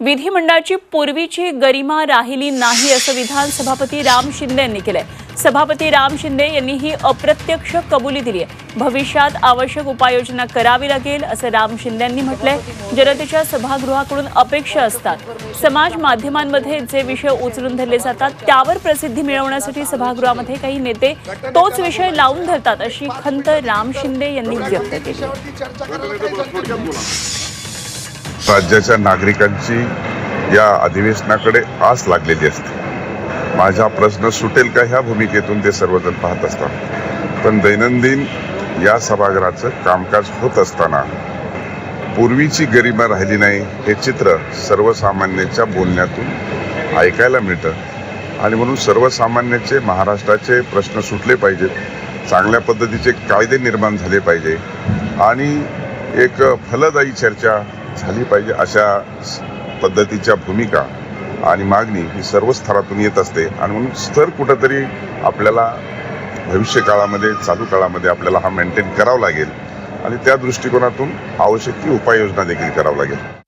विधिमंडळाची पूर्वीची गरिमा राहिली नाही असं विधान सभापती राम शिंदे यांनी केलंय. सभापती राम शिंदे यांनी ही अप्रत्यक्ष कबुली दिली आहे. भविष्यात आवश्यक उपाययोजना करावी लागेल असं राम शिंदे यांनी म्हटलंय. जनतेच्या सभागृहाकडून अपेक्षा असतात. समाज माध्यमांमध्ये जे विषय उचलून धरले जातात त्यावर प्रसिद्धी मिळवण्यासाठी सभागृहामध्ये काही नेते तोच विषय लावून धरतात अशी खंत राम शिंदे यांनी व्यक्त केली राज्याच्या नागरिकांची या अधिवेशनाकडे आस लागलेली असते. माझा प्रश्न सुटेल का ह्या भूमिकेतून ते सर्वजण पाहत असतात. पण दैनंदिन या सभागृहाचं कामकाज होत असताना पूर्वीची गरिमा राहिली नाही हे चित्र सर्वसामान्याच्या बोलण्यातून ऐकायला मिळतं. आणि म्हणून सर्वसामान्याचे महाराष्ट्राचे प्रश्न सुटले पाहिजेत. चांगल्या पद्धतीचे कायदे निर्माण झाले पाहिजे. आणि एक फलदायी चर्चा झाली पाहिजे अशा पद्धतीच्या भूमिका आणि मागणी ही सर्व स्तरातून येत असते. आणि म्हणून स्तर कुठंतरी आपल्याला भविष्य काळामध्ये चालू काळामध्ये आपल्याला हा मेंटेन करावा लागेल. आणि त्या दृष्टिकोनातून आवश्यक ती उपाययोजना देखील करावं लागेल.